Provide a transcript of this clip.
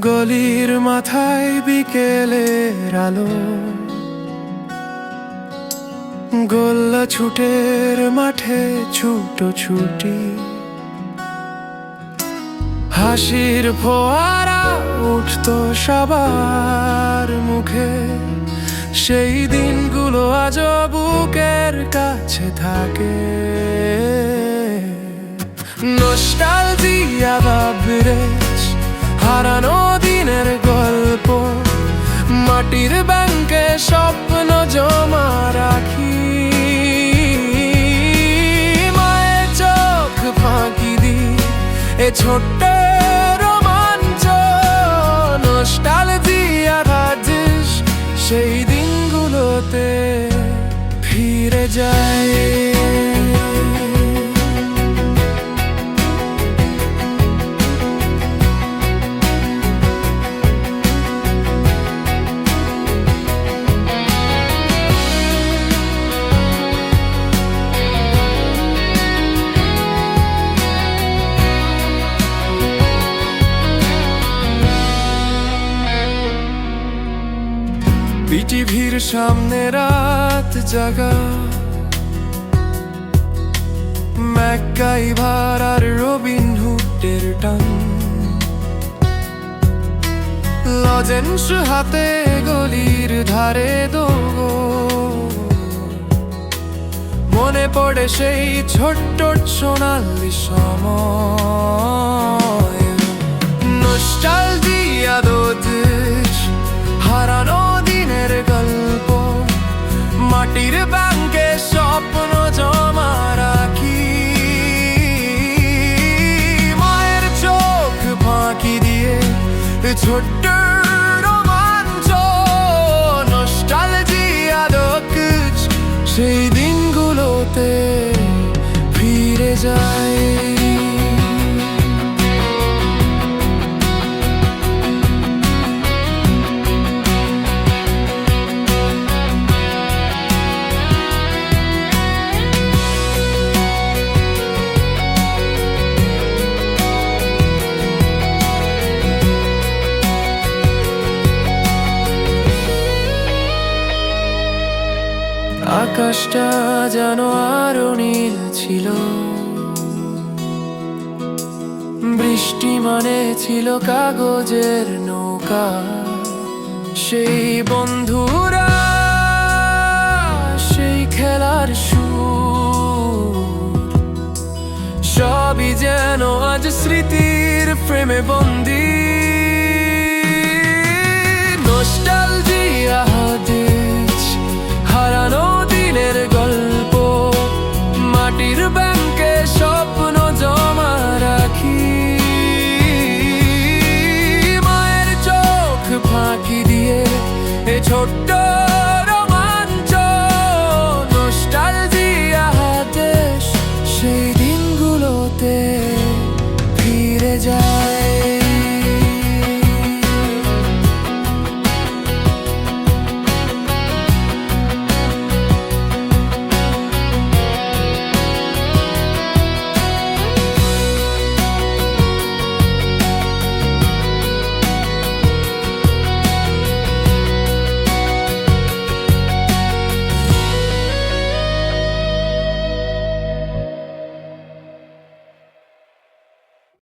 গলির মাথায় বিকেলের আলো। গোল্লা ছুটের মাঠে ছুটো ছুটি। হাসির ফোয়ারা উঠতো সবার মুখে। সেই দিনগুলো আজ বুকের কাছে থাকে। নস্টালজিয়া ভাবরেছ হারানো দিনের গল্প। মাটির ব্যাংকে স্বপ্ন জমা রাখি। মায়ের চোখ ফাঁকি দি এ ছোট্ট রোমাঞ্চ। নস্টালজিয়া ভাজিস সেই দিনগুলোতে ফিরে যায়। বিটিভির সামনে রাত জাগা। ম্যাকাইভার আর রবিন হুডের টান। লজেন্স হাতে গলির ধারে দোগো মনে পড়ে সেই ছোট্ট সোনালি সময়। নস্টালজিয়া ছোট্ট সেই দিনগুলোতে ফিরে যায় আকাশটা যেন আরও নীল ছিল। বৃষ্টি মানে ছিল কাগজের নৌকা। সেই বন্ধুরা, সেই খেলার সুর। সবই যেন আজ স্মৃতির প্রেমে বন্দী। ছোট্ট